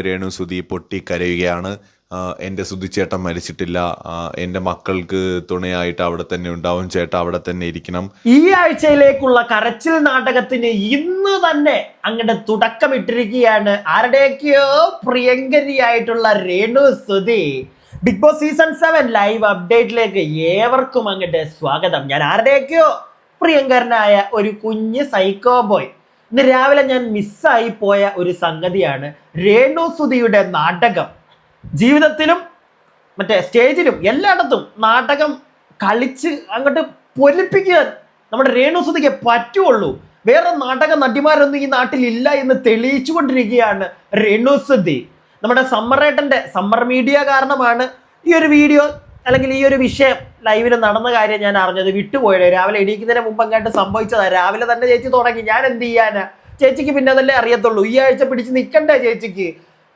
രേണു സുധി പൊട്ടി കരയുകയാണ്. എന്റെ സുധിച്ചേട്ടൻ മരിച്ചിട്ടില്ല. എന്റെ മക്കൾക്ക് തുണയായിട്ട് അവിടെ തന്നെ ഉണ്ടാവും. ചേട്ടാ അവിടെ തന്നെ ഇരിക്കണം. ഈ ആഴ്ചയിലേക്കുള്ള കരച്ചിൽ നാടകത്തിന് ഇന്ന് തന്നെ അങ്ങോട്ട് തുടക്കമിട്ടിരിക്കുകയാണ്. ആരുടെയൊക്കെയോ പ്രിയങ്കരിയായിട്ടുള്ള Renu Sudhi. Bigg Boss season seven live അപ്ഡേറ്റിലേക്ക് ഏവർക്കും അങ്ങോട്ട് സ്വാഗതം. ഞാൻ ആരുടെയൊക്കെയോ പ്രിയങ്കരനായ ഒരു കുഞ്ഞ് സൈക്കോ ബോയ്. ഇന്ന് രാവിലെ ഞാൻ മിസ്സായി പോയ ഒരു സംഗതിയാണ് രേണു സുധിയുടെ നാടകം. ജീവിതത്തിലും മറ്റേ സ്റ്റേജിലും എല്ലായിടത്തും നാടകം കളിച്ച് അങ്ങോട്ട് പൊലിപ്പിക്കാൻ നമ്മുടെ രേണുസുതിക്ക് പറ്റുള്ളൂ. വേറെ നാടക നടിമാരൊന്നും ഈ നാട്ടിൽ ഇല്ല എന്ന് തെളിയിച്ചു കൊണ്ടിരിക്കുകയാണ് രേണുസുതി. നമ്മുടെ സമ്മറേട്ടന്റെ സമ്മർ മീഡിയ കാരണമാണ് ഈ ഒരു വീഡിയോ അല്ലെങ്കിൽ ഈ ഒരു വിഷയം ലൈവിൽ നടന്ന കാര്യം ഞാൻ അറിഞ്ഞത് വിട്ടുപോയത്. രാവിലെ എണീക്കുന്നതിന് മുമ്പ് അങ്ങോട്ട് സംഭവിച്ചതാ. രാവിലെ തന്നെ ചേച്ചി തുടങ്ങി. ഞാൻ എന്ത് ചെയ്യാനാ? ചേച്ചിക്ക് പിന്നെ അതല്ലേ അറിയത്തുള്ളൂ. ഈ ആഴ്ച പിടിച്ച് നിൽക്കണ്ടേ ചേച്ചിക്ക്?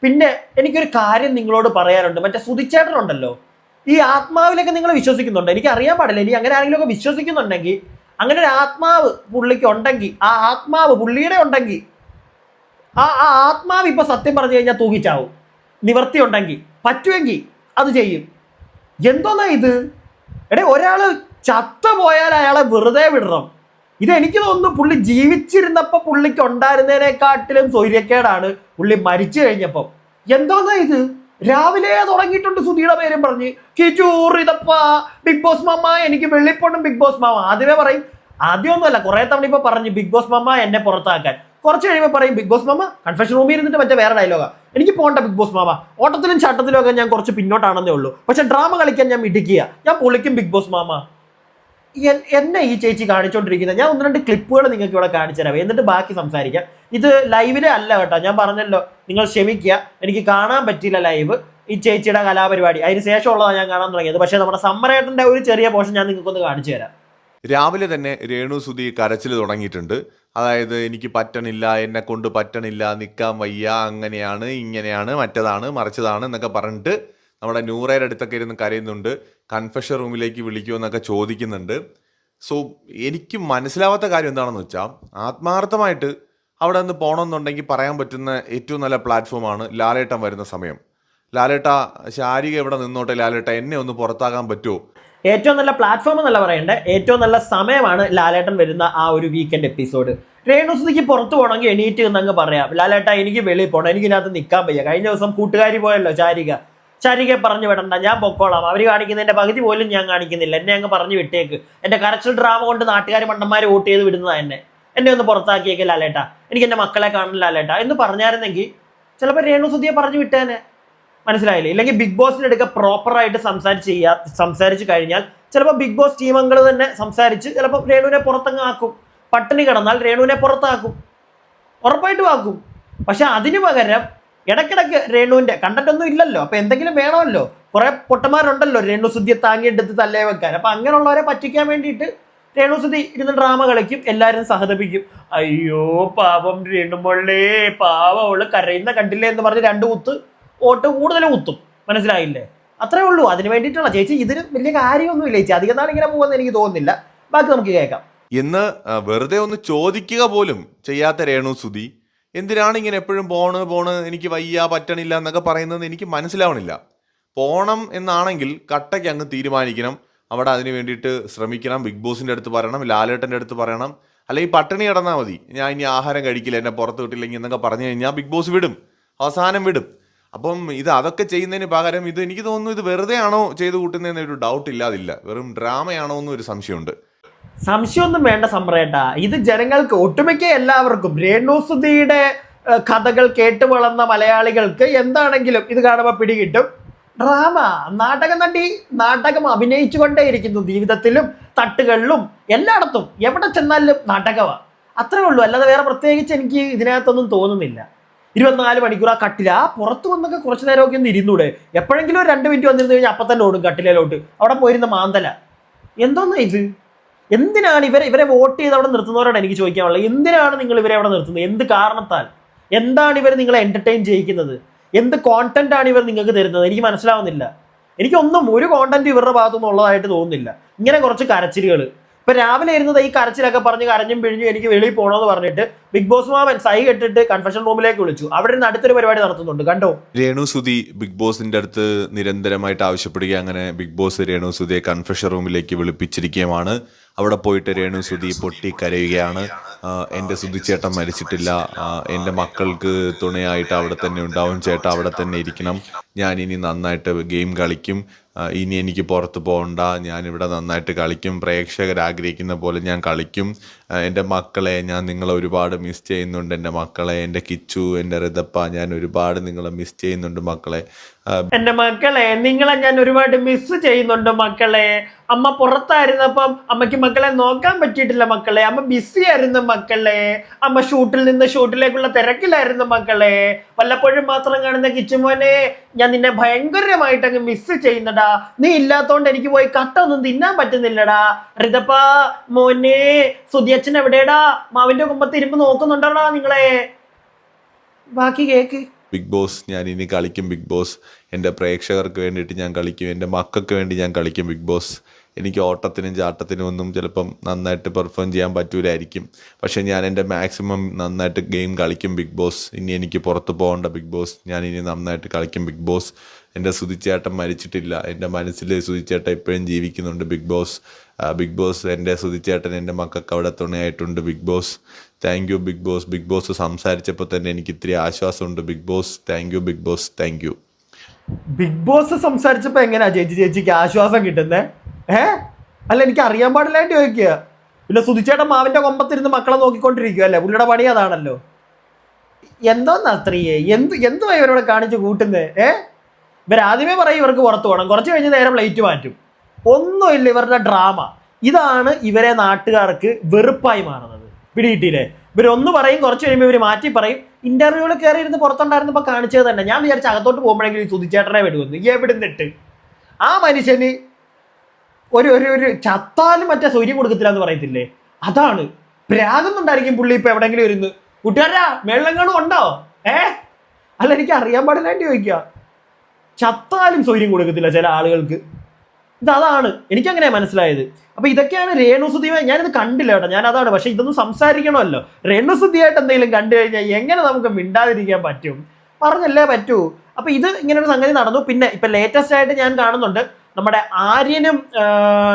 പിന്നെ എനിക്കൊരു കാര്യം നിങ്ങളോട് പറയാനുണ്ട്. മറ്റേ സുതിച്ചേട്ടനുണ്ടല്ലോ ഈ ആത്മാവിലൊക്കെ നിങ്ങൾ വിശ്വസിക്കുന്നുണ്ട്? എനിക്ക് അറിയാൻ പാടില്ല. ഇനി അങ്ങനെ ആരെങ്കിലുമൊക്കെ വിശ്വസിക്കുന്നുണ്ടെങ്കിൽ അങ്ങനെ ഒരു ആത്മാവ് പുള്ളിക്ക് ഉണ്ടെങ്കിൽ ആ ആത്മാവ് പുള്ളിയുടെ ഉണ്ടെങ്കിൽ ആ ആ ആത്മാവ് ഇപ്പൊ സത്യം പറഞ്ഞു കഴിഞ്ഞാൽ തൂങ്ങിച്ചാവും നിവർത്തി ഉണ്ടെങ്കിൽ പറ്റുമെങ്കിൽ അത് ചെയ്യും. എന്തോന്നാ ഇത്? എടേ ഒരാൾ ചത്ത പോയാൽ അയാളെ വെറുതെ വിടണം. ഇത് എനിക്ക് തോന്നുന്നു പുള്ളി ജീവിച്ചിരുന്നപ്പോ പുള്ളിക്ക് ഉണ്ടായിരുന്നതിനെക്കാട്ടിലും സൗര്യക്കേടാണ് പുള്ളി മരിച്ചു കഴിഞ്ഞപ്പം. എന്തോന്നാ ഇത്? രാവിലെ തുടങ്ങിയിട്ടുണ്ട് സുധിയുടെ പേരും പറഞ്ഞ് കിച്ചൂർ ഇതപ്പ ബിഗ് ബോസ് മാമ എനിക്ക് വെള്ളിപ്പൊണ്ണും ബിഗ് ബോസ് മാമ. ആദ്യമേ പറയും ആദ്യമൊന്നുമല്ല കുറെ തവണ ഇപ്പൊ പറഞ്ഞു ബിഗ് ബോസ് മാമ എന്നെ പുറത്താക്കാൻ. കുറച്ച് കഴിയുമ്പോൾ പറയും ബിഗ് ബോസ് മാമ കൺഫെഷൻ റൂമിൽ ഇരുന്നിട്ട് മറ്റേ വേറെ ഡയലോഗാ എനിക്ക് പോകണ്ട ബിഗ് ബോസ് മാമ. ഓട്ടത്തിലും ചട്ടത്തിലും ഒക്കെ ഞാൻ കുറച്ച് പിന്നോട്ടാണെന്നേ ഉള്ളൂ. പക്ഷെ ഡ്രാമ കളിക്കാൻ ഞാൻ ഇടിക്കുക ഞാൻ പൊളിക്കും ബിഗ് ബോസ് മാമ. എന്നെ ഈ ചേച്ചി കാണിച്ചുകൊണ്ടിരിക്കുന്നത് ഞാൻ ഒന്ന് രണ്ട് ക്ലിപ്പുകൾ നിങ്ങൾക്ക് ഇവിടെ കാണിച്ചു തരാം. എന്നിട്ട് ബാക്കി സംസാരിക്കാം. ഇത് ലൈവിലെ അല്ല കേട്ടോ. ഞാൻ പറഞ്ഞല്ലോ നിങ്ങൾ ക്ഷമിക്കുക. എനിക്ക് കാണാൻ പറ്റിയില്ല ലൈവ്. ഈ ചേച്ചിയുടെ കലാപരിപാടി. അതിന് ശേഷമുള്ളതാണ് ഞാൻ കാണാൻ തുടങ്ങിയത്. പക്ഷേ നമ്മുടെ സമ്മറേട്ടന്റെ ഒരു ചെറിയ പോർഷൻ ഞാൻ നിങ്ങൾക്കൊന്ന് കാണിച്ചു തരാം. രാവിലെ തന്നെ രേണു സുധി കരച്ചിൽ തുടങ്ങിയിട്ടുണ്ട്. അതായത് എനിക്ക് പറ്റണില്ല എന്നെ കൊണ്ട് പറ്റണില്ല നിൽക്കാൻ വയ്യ അങ്ങനെയാണ് ഇങ്ങനെയാണ് മറ്റതാണ് മറിച്ചതാണ് എന്നൊക്കെ പറഞ്ഞിട്ട് നമ്മുടെ നൂറയുടെ അടുത്തൊക്കെ ഇരുന്ന് കരയുന്നുണ്ട്. കൺഫെഷൻ റൂമിലേക്ക് വിളിക്കുമെന്നൊക്കെ ചോദിക്കുന്നുണ്ട്. സോ എനിക്ക് മനസ്സിലാവാത്ത കാര്യം എന്താണെന്ന് വെച്ചാൽ ആത്മാർത്ഥമായിട്ട് അവിടെ നിന്ന് പോകണമെന്നുണ്ടെങ്കിൽ പറയാൻ പറ്റുന്ന ഏറ്റവും നല്ല പ്ലാറ്റ്ഫോമാണ് ലാലേട്ടൻ വരുന്ന സമയം. ലാലേട്ട ശാരിക എവിടെ നിന്നോട്ടെ? ലാലേട്ട എന്നെ ഒന്ന് പുറത്താക്കാൻ പറ്റുമോ ഏറ്റവും നല്ല പ്ലാറ്റ്ഫോം എന്നല്ല പറയേണ്ടത് ഏറ്റവും നല്ല സമയമാണ് ലാലേട്ടൻ വരുന്ന ആ ഒരു വീക്കെൻഡ് എപ്പിസോഡ് രേണുസുതിക്ക് പുറത്തു പോകണമെങ്കിൽ എണീറ്റ് എന്നങ്ങ് പറയാം. ലാലേട്ട എനിക്ക് വെളിയിൽ പോകണം എനിക്കിനകത്ത് നിൽക്കാൻ വയ്യ. കഴിഞ്ഞ ദിവസം കൂട്ടുകാരി പോയല്ലോ ചാരിക. ചാരികയെ പറഞ്ഞു വിടണ്ട ഞാൻ പൊക്കോളാം. അവർ കാണിക്കുന്നതിന്റെ പകുതി പോലും ഞാൻ കാണിക്കുന്നില്ല. എന്നെ അങ്ങ് പറഞ്ഞു വിട്ടേക്ക്. എന്റെ കരച്ചിൽ ഡ്രാമ കൊണ്ട് നാട്ടുകാർ മണ്ടന്മാർ വോട്ട് ചെയ്ത് വിടുന്നതാ എന്നെ. എന്നെ ഒന്ന് പുറത്താക്കിയേക്ക് ലാലേട്ട. എനിക്ക് എന്റെ മക്കളെ കാണണം ലാലേട്ട. എന്ന് പറഞ്ഞായിരുന്നെങ്കിൽ ചിലപ്പോൾ രേണുസുതിയെ പറഞ്ഞു വിട്ടേനെ. മനസ്സിലായില്ലേ? ഇല്ലെങ്കിൽ ബിഗ് ബോസിന്റെ അടുക്ക പ്രോപ്പറായിട്ട് സംസാരിച്ച് ചെയ്യാ സംസാരിച്ച് കഴിഞ്ഞാൽ ചിലപ്പോൾ ബിഗ് ബോസ് ടീം അംഗങ്ങൾ തന്നെ സംസാരിച്ച് ചിലപ്പോൾ രേണുവിനെ പുറത്തങ്ങ് ആക്കും. പട്ടിണി കിടന്നാൽ രേണുവിനെ പുറത്താക്കും. ഉറപ്പായിട്ടും ആക്കും. പക്ഷെ അതിന് പകരം ഇടയ്ക്കിടയ്ക്ക് രേണുവിന്റെ കണ്ടന്റ് ഒന്നും ഇല്ലല്ലോ. അപ്പൊ എന്തെങ്കിലും വേണമല്ലോ. കുറേ പൊട്ടന്മാരുണ്ടല്ലോ രേണു സുദ്ധിയെ താങ്ങിയെടുത്ത് തല്ലേ വെക്കാൻ. അപ്പൊ അങ്ങനെയുള്ളവരെ പറ്റിക്കാൻ വേണ്ടിയിട്ട് രേണു സുധി ഇരുന്ന് ഡ്രാമ കളിക്കും. എല്ലാവരും സഹതപിക്കും. അയ്യോ പാപം രേണുമൊള്ളേ പാവം. അവൾ കരയുന്ന കണ്ടില്ലേ എന്ന് പറഞ്ഞ് രണ്ട് കുത്ത് വോട്ട് കൂടുതൽ കുത്തും. മനസ്സിലായില്ലേ? അത്രേ ഉള്ളൂ. അതിന് വേണ്ടിയിട്ടുള്ള ചേച്ചി ഇതിന് വലിയ കാര്യമൊന്നുമില്ല. ചേച്ചി അധികം നാൾ ഇങ്ങനെ പോകുമെന്ന് എനിക്ക് തോന്നുന്നില്ല. ബാക്കി നമുക്ക് കേൾക്കാം. എന്ന് വെറുതെ ഒന്ന് ചോദിക്കുക പോലും ചെയ്യാത്ത രേണു സുധി. എന്തിനാണ് ഇങ്ങനെ എപ്പോഴും പോണ് പോണ് എനിക്ക് വയ്യ പറ്റണില്ല എന്നൊക്കെ പറയുന്നത് എനിക്ക് മനസ്സിലാവണില്ല. പോണം എന്നാണെങ്കിൽ കട്ടയ്ക്ക് അങ്ങ് തീരുമാനിക്കണം. അവിടെ അതിന് വേണ്ടിയിട്ട് ശ്രമിക്കണം. ബിഗ് ബോസിന്റെ അടുത്ത് പറയണം. ലാലേട്ടന്റെ അടുത്ത് പറയണം. അല്ലെങ്കിൽ പട്ടിണി കിടന്നാൽ മതി. ഞാൻ ഇനി ആഹാരം കഴിക്കില്ല എന്നെ പുറത്ത് വിട്ടില്ലെങ്കിൽ എന്നൊക്കെ പറഞ്ഞു കഴിഞ്ഞാൽ ബിഗ് ബോസ് വിടും. അവസാനം വിടും. അപ്പം ഇത് അതൊക്കെ ചെയ്യുന്നതിന് പകരം ഇത് എനിക്ക് തോന്നുന്നു ഇത് വെറുതെ ആണോ ചെയ്ത് കൂട്ടുന്നതെന്ന് ഒരു ഡൗട്ട് ഇല്ലാതില്ല. വെറും ഡ്രാമയാണോ എന്നും ഒരു സംശയമുണ്ട്. സംശയമൊന്നും വേണ്ട സമ്പ്രേട്ട ഇത് ജനങ്ങൾക്ക് ഒട്ടുമിക്ക എല്ലാവർക്കും രേണുസുതിയുടെ കഥകൾ കേട്ടു വളർന്ന മലയാളികൾക്ക് എന്താണെങ്കിലും ഇത് കാണുമ്പോൾ പിടികിട്ടും. ഡ്രാമ നാടക നടി നാടകം അഭിനയിച്ചുകൊണ്ടേയിരിക്കുന്നു ജീവിതത്തിലും തട്ടുകളിലും എല്ലായിടത്തും. എവിടെ ചെന്നാലും നാടകമാണ് അത്രേ ഉള്ളൂ. അല്ലാതെ വേറെ പ്രത്യേകിച്ച് എനിക്ക് ഇതിനകത്തൊന്നും തോന്നുന്നില്ല. ഇരുപത്തിനാല് മണിക്കൂർ ആ കട്ടില. ആ പുറത്ത് വന്നൊക്കെ കുറച്ച് നേരമൊക്കെ ഒന്ന് ഇരുന്നൂടെ. എപ്പോഴെങ്കിലും ഒരു രണ്ട് മിനിറ്റ് വന്നിരുന്നു കഴിഞ്ഞാൽ അപ്പം തന്നെ ഓടും കട്ടിലയിലോട്ട് അവിടെ പോയിരുന്ന മാന്തല. എന്തോന്നാ ഇത്? എന്തിനാണ് ഇവരെ ഇവരെ വോട്ട് ചെയ്ത് അവിടെ നിർത്തുന്നവരോട് എനിക്ക് ചോദിക്കാനുള്ളത്? എന്തിനാണ് നിങ്ങൾ ഇവരെ അവിടെ നിർത്തുന്നത്? എന്ത് കാരണത്താൽ? എന്താണ് ഇവർ നിങ്ങളെ എന്റർടൈൻ ചെയ്യിക്കുന്നത്? എന്ത് കോണ്ടന്റ് ആണ് ഇവർ നിങ്ങൾക്ക് തരുന്നത്? എനിക്ക് മനസ്സിലാവുന്നില്ല. എനിക്കൊന്നും ഒരു കോണ്ടന്റ് ഇവരുടെ ഭാഗത്തുനിന്ന് ഉള്ളതായിട്ട് തോന്നുന്നില്ല. ഇങ്ങനെ കുറച്ച് കരച്ചിലുകൾ ഇപ്പൊ രാവിലെ ഇരുന്നത് ഈ കരച്ചിലൊക്കെ പറഞ്ഞ് കരഞ്ഞും പിഴിഞ്ഞും എനിക്ക് വെളിയിൽ പോകണമെന്ന് പറഞ്ഞിട്ട് ബിഗ് ബോസ് മാമൻ സൈ കെട്ടിട്ട് കൺഫെഷൻ റൂമിലേക്ക് വിളിച്ചു. അവിടെ നിന്ന് അടുത്തൊരു പരിപാടി നടത്തുന്നുണ്ട്. കണ്ടോ? രേണു സുധി ബിഗ് ബോസിന്റെ അടുത്ത് നിരന്തരമായിട്ട് ആവശ്യപ്പെടുകയും അങ്ങനെ ബിഗ് ബോസ് രേണു സുധിയെ കൺഫെഷൻ റൂമിലേക്ക് വിളിപ്പിച്ചിരിക്കുകയാണ് അവിടെ പോയിട്ട് രേണു സുധി പൊട്ടി കരയുകയാണ്. എന്റെ സുധി ചേട്ടൻ മരിച്ചിട്ടില്ല എന്റെ മക്കൾക്ക് തുണയായിട്ട് അവിടെ തന്നെ ഉണ്ടാവും. ചേട്ടാ അവിടെ തന്നെ ഇരിക്കണം. ഞാൻ ഇനി നന്നായിട്ട് ഗെയിം കളിക്കും. ഇനി എനിക്ക് പുറത്ത് പോകണ്ട. ഞാനിവിടെ നന്നായിട്ട് കളിക്കും. പ്രേക്ഷകർ ആഗ്രഹിക്കുന്ന പോലെ ഞാൻ കളിക്കും. എന്റെ മക്കളെ ഞാൻ നിങ്ങളെ ഒരുപാട് മിസ് ചെയ്യുന്നുണ്ട്. എന്റെ മക്കളെ എന്റെ കിച്ചു എന്റെ റിതപ്പ ഞാൻ ഒരുപാട് നിങ്ങളെ മിസ് ചെയ്യുന്നുണ്ട് മക്കളെ. എന്റെ മക്കളെ നിങ്ങളെ ഞാൻ ഒരുപാട് മിസ് ചെയ്യുന്നുണ്ട് മക്കളെ. അമ്മ പുറത്തായിരുന്നപ്പം അമ്മയ്ക്ക് മക്കളെ നോക്കാൻ പറ്റിയിട്ടില്ല മക്കളെ. അമ്മ ബിസി ആയിരുന്നു മക്കളെ. അമ്മ ഷൂട്ടിൽ നിന്ന് ഷൂട്ടിലേക്കുള്ള തിരക്കിലായിരുന്നു മക്കളെ. വല്ലപ്പോഴും മാത്രം കാണുന്ന കിച്ചുമോനെ ഞാൻ നിന്നെ ഭയങ്കരമായിട്ട് അങ്ങ് മിസ് ചെയ്യുന്നടാ. നീ ഇല്ലാത്തോണ്ട് എനിക്ക് പോയി കട്ട ഒന്നും തിന്നാൻ പറ്റുന്നില്ലടാ. റിതപ്പ മോനെ സുധിയച്ഛൻ എവിടെടാ മാവിന്റെ കുമ്പത്ത് ഇരുമ്പ് നോക്കുന്നുണ്ടോടാ നിങ്ങളെ? ബാക്കി കേക്ക്. ബിഗ് ബോസ് ഞാൻ ഇനി കളിക്കും ബിഗ് ബോസ് എന്റെ പ്രേക്ഷകർക്ക് വേണ്ടിയിട്ട് ഞാൻ കളിക്കും. എന്റെ മക്കൾക്ക് വേണ്ടി ഞാൻ കളിക്കും ബിഗ് ബോസ് എനിക്ക് ഓട്ടത്തിനും ചാട്ടത്തിനും ഒന്നും ചിലപ്പം നന്നായിട്ട് പെർഫോം ചെയ്യാൻ പറ്റൂലായിരിക്കും. പക്ഷേ ഞാൻ എന്റെ മാക്സിമം നന്നായിട്ട് ഗെയിം കളിക്കും ബിഗ് ബോസ് ഇനി എനിക്ക് പുറത്ത് പോകേണ്ട ബിഗ് ബോസ് ഞാൻ ഇനി നന്നായിട്ട് കളിക്കും ബിഗ് ബോസ് എന്റെ സുതിച്ചേട്ടൻ മരിച്ചിട്ടില്ല. എന്റെ മനസ്സിൽ സുതിച്ചേട്ടൻ ഇപ്പോഴും ജീവിക്കുന്നുണ്ട് ബിഗ് ബോസ് ബിഗ് ബോസ് എന്റെ സുതിച്ചേട്ടൻ എന്റെ മക്കൾക്ക് അവിടെ തുണയായിട്ടുണ്ട് Bigg Boss thank you Bigg Boss Bigg Boss സംസാരിച്ചപ്പോൾ തന്നെ എനിക്ക് ഇത്തിരി ആശ്വാസമുണ്ട് Bigg Boss thank you Bigg Boss thank you Bigg Boss സംസാരിച്ചപ്പോൾ എങ്ങനെയാ ചേച്ചി? ചേച്ചിക്ക് ആശ്വാസം കിട്ടുന്നേ? ഏ? അല്ല എനിക്ക് അറിയാൻ പാടില്ലായിട്ട് ചോദിക്കുക പിന്നെ സുധിച്ചേട്ട മാവിന്റെ കൊമ്പത്തിരുന്ന് മക്കളെ നോക്കിക്കൊണ്ടിരിക്കുക അല്ലേ? പുള്ളിയുടെ പണി അതാണല്ലോ. എന്തോന്നാ സ്ത്രീയെ? എന്ത് എന്തുവാ ഇവരോട് കാണിച്ച് കൂട്ടുന്നത് ഏ? ഇവരാദ്യമേ പറയും ഇവർക്ക് പുറത്തു പോകണം. കുറച്ച് കഴിഞ്ഞ് നേരം ലൈറ്റ് മാറ്റും. ഒന്നുമില്ല ഇവരുടെ ഡ്രാമ. ഇതാണ് ഇവരെ നാട്ടുകാർക്ക് വെറുപ്പായി മാറുന്നത്. പിടികിട്ടിയില്ലേ? ഇവരൊന്ന് പറയും കുറച്ച് കഴിയുമ്പോൾ ഇവർ മാറ്റി പറയും. ഇന്റർവ്യൂവിൽ കയറി ഇരുന്ന് പുറത്തുണ്ടായിരുന്നപ്പോൾ കാണിച്ചത് തന്നെ. ഞാൻ വിചാരിച്ച അകത്തോട്ട് പോകുമ്പോഴെങ്കിലും ഈ സുധിച്ചേട്ടനെ വിടുവന്ന് എവിടുന്നിട്ട്? ആ മനുഷ്യന് ഒരു ഒരു ഒരു ചത്താലും മറ്റേ സൗര്യം കൊടുക്കത്തില്ല എന്ന് പറയത്തില്ലേ? അതാണ്. പ്രാകുന്നുണ്ടായിരിക്കും പുള്ളി ഇപ്പൊ എവിടെങ്കിലും ഇരുന്ന്. കൂട്ടുകാരാ വെള്ളങ്ങളും ഉണ്ടോ? ഏ? അല്ല എനിക്ക് അറിയാൻ പാടില്ലാണ്ട് ചോദിക്കുക ചത്താലും സൗര്യം കൊടുക്കത്തില്ല ചില ആളുകൾക്ക്. ഇത് അതാണ്. എനിക്കങ്ങനെ മനസ്സിലായത്. അപ്പൊ ഇതൊക്കെയാണ് രേണുസുദ്ധിയെ ഞാനിത് കണ്ടില്ല കേട്ടോ. ഞാൻ അതാണ്. പക്ഷെ ഇതൊന്നും സംസാരിക്കണമല്ലോ. രേണുസുദ്ധിയായിട്ട് എന്തെങ്കിലും കണ്ടു കഴിഞ്ഞാൽ എങ്ങനെ നമുക്ക് മിണ്ടാതിരിക്കാൻ പറ്റും? പറഞ്ഞല്ലേ പറ്റൂ. അപ്പൊ ഇത് ഇങ്ങനെ ഒരു സംഗതി നടന്നു. പിന്നെ ഇപ്പൊ ലേറ്റസ്റ്റ് ആയിട്ട് ഞാൻ കാണുന്നുണ്ട് നമ്മുടെ ആര്യനും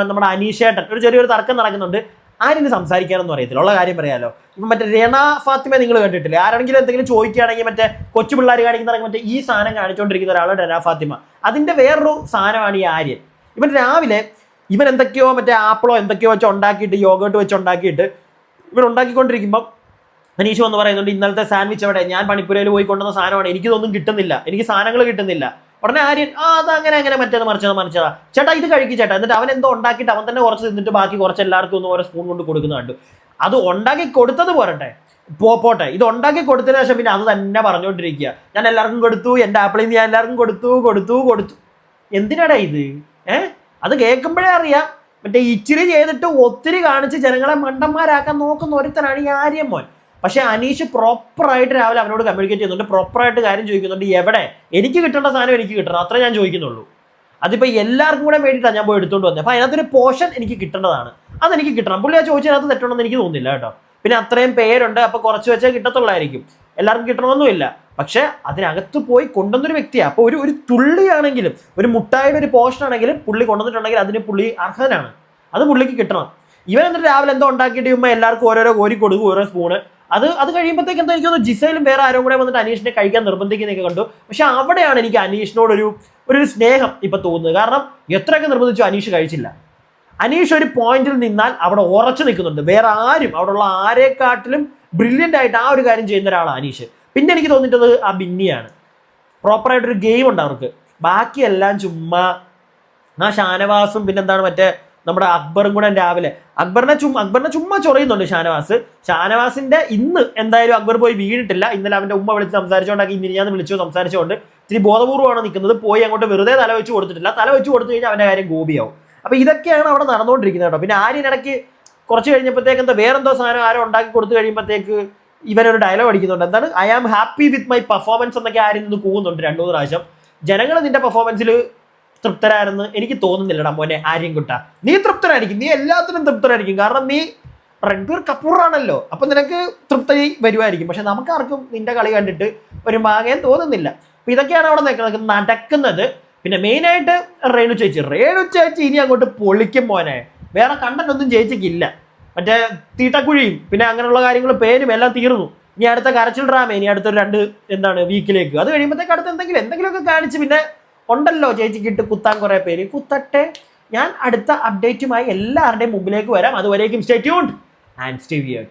നമ്മുടെ അനീഷേട്ടൻ ഒരു ചെറിയൊരു തർക്കം നടക്കുന്നുണ്ട്. ആര്യന് സംസാരിക്കാനൊന്നും അറിയത്തില്ല. ഉള്ള കാര്യം പറയാലോ. ഇപ്പം മറ്റേ രണ ഫാത്തിമ നിങ്ങൾ കണ്ടിട്ടില്ലേ? ആരാണെങ്കിലും എന്തെങ്കിലും ചോദിക്കുകയാണെങ്കിൽ മറ്റേ കൊച്ചു പിള്ളേർ കാണിക്കുന്ന മറ്റേ ഈ സാധനം കാണിച്ചുകൊണ്ടിരിക്കുന്ന ഒരാളാണ് രണ ഫാത്തിമ. അതിന്റെ വേറൊരു സാധനമാണ് ഈ ആര്യൻ. ഇവൻ രാവിലെ ഇവൻ എന്തൊക്കെയോ മറ്റേ ആപ്പിളോ എന്തൊക്കെയോ വെച്ച് ഉണ്ടാക്കിയിട്ട് യോഗോട്ട് വെച്ച് ഉണ്ടാക്കിയിട്ട് ഇവൻ ഉണ്ടാക്കിക്കൊണ്ടിരിക്കുമ്പം അനീഷ് എന്ന് പറയുന്നുണ്ട് ഇന്നലത്തെ സാൻഡ്വിച്ച് അവിടെ ഞാൻ പണിപ്പുരയിൽ പോയി കൊണ്ടുവന്ന സാധനമാണ്. എനിക്കിതൊന്നും കിട്ടുന്നില്ല. എനിക്ക് സാധനങ്ങൾ കിട്ടുന്നില്ല. ഉടനെ ആര്യൻ ആ അത് അങ്ങനെ അങ്ങനെ മറ്റേത് മറിച്ചത് മറിച്ചതാ. ചേട്ടാ ഇത് കഴിക്കും ചേട്ടാ. എന്നിട്ട് അവൻ എന്തോ ഉണ്ടാക്കിയിട്ട് അവൻ തന്നെ കുറച്ച് തിന്നിട്ട് ബാക്കി കുറച്ച് എല്ലാവർക്കും ഒന്ന് ഓരോ സ്പൂൺ കൊണ്ട് കൊടുക്കുന്ന കണ്ടു. അത് ഉണ്ടാക്കി കൊടുത്തത് പോരട്ടെ. പോ പോട്ടെ. ഇത് ഉണ്ടാക്കി കൊടുത്തതിന് ശേഷം പിന്നെ അത് തന്നെ പറഞ്ഞുകൊണ്ടിരിക്കുക. ഞാൻ എല്ലാവർക്കും കൊടുത്തു. എന്റെ ആപ്പിളിൽ നിന്ന് ഞാൻ എല്ലാവർക്കും കൊടുത്തു കൊടുത്തു കൊടുത്തു. എന്തിനാടാ ഇത്? ഏ? അത് കേൾക്കുമ്പോഴേ അറിയാം. മറ്റേ ഇച്ചിരി ചെയ്തിട്ട് ഒത്തിരി കാണിച്ച് ജനങ്ങളെ മണ്ടന്മാരാക്കാൻ നോക്കുന്ന ഒരുത്തനാണ് ഈ ആര്യൻ മോൻ. പക്ഷെ അനീഷ് പ്രോപ്പറായിട്ട് രാവിലെ അവനോട് കമ്മ്യൂണിക്കേറ്റ് ചെയ്യുന്നുണ്ട്. പ്രോപ്പറായിട്ട് കാര്യം ചോദിക്കുന്നുണ്ട്. എവിടെ? എനിക്ക് കിട്ടേണ്ട സാധനം എനിക്ക് കിട്ടണം. അത്ര ഞാൻ ചോദിക്കുന്നുള്ളൂ. അതിപ്പോൾ എല്ലാവർക്കും കൂടെ വേണ്ടിയിട്ടാണ് ഞാൻ പോയി എടുത്തുകൊണ്ട് വന്നത് അപ്പോൾ അതിനകത്തൊരു പോർഷൻ എനിക്ക് കിട്ടേണ്ടതാണ്. അതെനിക്ക് കിട്ടണം. പുള്ളി ആ ചോദിച്ചതിനകത്ത് തെറ്റണമെന്ന് എനിക്ക് തോന്നുന്നില്ല കേട്ടോ. പിന്നെ അത്രയും പേരുണ്ട്. അപ്പോൾ കുറച്ച് വെച്ചേ കിട്ടത്തുള്ളായിരിക്കും. എല്ലാവർക്കും കിട്ടണമെന്നുമില്ല. പക്ഷേ അതിനകത്ത് പോയി കൊണ്ടുവന്നൊരു വ്യക്തിയാണ് അപ്പോൾ ഒരു ഒരു തുള്ളിയാണെങ്കിലും ഒരു മുട്ടായുടെ ഒരു പോർഷൻ ആണെങ്കിലും പുള്ളി കൊണ്ടുവന്നിട്ടുണ്ടെങ്കിൽ അതിന് പുള്ളി അർഹനാണ്. അത് പുള്ളിക്ക് കിട്ടണം. ഇവൻ എന്നിട്ട് രാവിലെ എന്തോ ഉണ്ടാക്കിയിട്ട് കഴിയുമ്പോൾ എല്ലാവർക്കും ഓരോരോ കോരി കൊടുക്കും ഓരോ സ്പൂണ് അത് അത് കഴിയുമ്പോഴത്തേക്ക് എന്താ എനിക്ക് ജിസയിലും വേറെ ആരും കൂടെ വന്നിട്ട് അനീഷിനെ കഴിക്കാൻ നിർബന്ധിക്കുന്നൊക്കെ കണ്ടു. പക്ഷെ അവിടെയാണ് എനിക്ക് അനീഷിനോടൊരു ഒരു സ്നേഹം ഇപ്പൊ തോന്നുന്നത്. കാരണം എത്രയൊക്കെ നിർബന്ധിച്ചു അനീഷ് കഴിച്ചില്ല. അനീഷ് ഒരു പോയിന്റിൽ നിന്നാൽ അവിടെ ഉറച്ചു നിൽക്കുന്നുണ്ട്. വേറെ ആരും അവിടെയുള്ള ആരെക്കാട്ടിലും ബ്രില്യന്റ് ആയിട്ട് ആ ഒരു കാര്യം ചെയ്യുന്ന ഒരാളാണ് അനീഷ്. പിന്നെ എനിക്ക് തോന്നിയിട്ടത് ആ ബിന്നിയാണ്. പ്രോപ്പറായിട്ടൊരു ഗെയിം ഉണ്ട് അവർക്ക്. ബാക്കിയെല്ലാം ചുമ്മാ ആ ഷാനവാസും പിന്നെന്താണ് മറ്റേ നമ്മുടെ അക്ബറും കൂടെ രാവിലെ. അക്ബറിനെ ചുമ്മാ അക്ബറിനെ ചുമ്മാ ചൊറയുന്നുണ്ട് ഷാനവാസ്. ഷാനവാസിന്റെ ഇന്ന് എന്തായാലും അക്ബർ പോയി വീണിട്ടില്ല. ഇന്നലെ അവന്റെ ഉമ്മ വിളിച്ച് സംസാരിച്ചുകൊണ്ടാക്കി ഇന്ന് ഞാൻ വിളിച്ചു സംസാരിച്ചുകൊണ്ട് ഇത്തിരി ബോധപൂർവമാണ് നിൽക്കുന്നത്. പോയി അങ്ങോട്ട് വെറുതെ തല വെച്ച് കൊടുത്തിട്ടില്ല. തല വെച്ച് കൊടുത്തു കഴിഞ്ഞാൽ അവന്റെ കാര്യം ഗോപിയാവും. അപ്പൊ ഇതൊക്കെയാണ് അവിടെ നടന്നുകൊണ്ടിരിക്കുന്നത് കേട്ടോ. പിന്നെ ആര്യൻ ഇടയ്ക്ക് കുറച്ച് കഴിഞ്ഞപ്പോഴത്തേക്ക് എന്താ വേറെന്തോ സാധനം ആരോ ഉണ്ടാക്കി കൊടുത്തു കഴിയുമ്പോഴത്തേക്ക് ഇവനൊരു ഡയലോഗ് അടിക്കുന്നുണ്ട്. എന്താണ്? I am happy with my performance എന്നൊക്കെ ആര്യൻ നിന്ന് കൂവുന്നുണ്ട് രണ്ടു മൂന്ന് പ്രാവശ്യം. ജനങ്ങൾ നിന്റെ പെർഫോമൻസിൽ തൃപ്തരാരെന്ന് എനിക്ക് തോന്നുന്നില്ലടാ മോനെ ആര്യൻകുട്ട. നീ തൃപ്തരായിരിക്കും. നീ എല്ലാത്തിനും തൃപ്തരായിരിക്കും. കാരണം നീ റൺബീർ കപൂർ ആണല്ലോ അപ്പൊ നിനക്ക് തൃപ്തി വരുമായിരിക്കും പക്ഷെ നമുക്കാർക്കും നിന്റെ കളി കണ്ടിട്ട് ഒരു മാങ്ങയും തോന്നുന്നില്ല. അപ്പൊ ഇതൊക്കെയാണ് അവിടെ നടക്കുന്നത്. പിന്നെ മെയിനായിട്ട് റേണു ചേച്ചി. റേണു ചേച്ചി ഇനി അങ്ങോട്ട് പൊളിക്കും മോനെ. വേറെ കണ്ടന്റ് ഒന്നും ചേച്ചിക്കില്ല മറ്റേ തീട്ടക്കുഴിയും പിന്നെ അങ്ങനെയുള്ള കാര്യങ്ങൾ പേരും എല്ലാം തീർന്നു. ഇനി അടുത്ത കരച്ചിൽ ഡ്രാമ ഇനി അടുത്തൊരു രണ്ട് എന്താണ് വീക്കിലേക്ക് അത് കഴിയുമ്പോഴത്തേക്ക് അടുത്ത് എന്തെങ്കിലും എന്തെങ്കിലുമൊക്കെ കാണിച്ച് പിന്നെ ഉണ്ടല്ലോ ചേച്ചിക്ക് ഇട്ട് കുത്താൻ കുറെ പേര്. കുത്തട്ടെ. ഞാൻ അടുത്ത അപ്ഡേറ്റുമായി എല്ലാവരുടെയും മുമ്പിലേക്ക് വരാം. അതുവരേക്കും സ്റ്റേ ആൻഡ് സ്റ്റേ വിയേർഡ്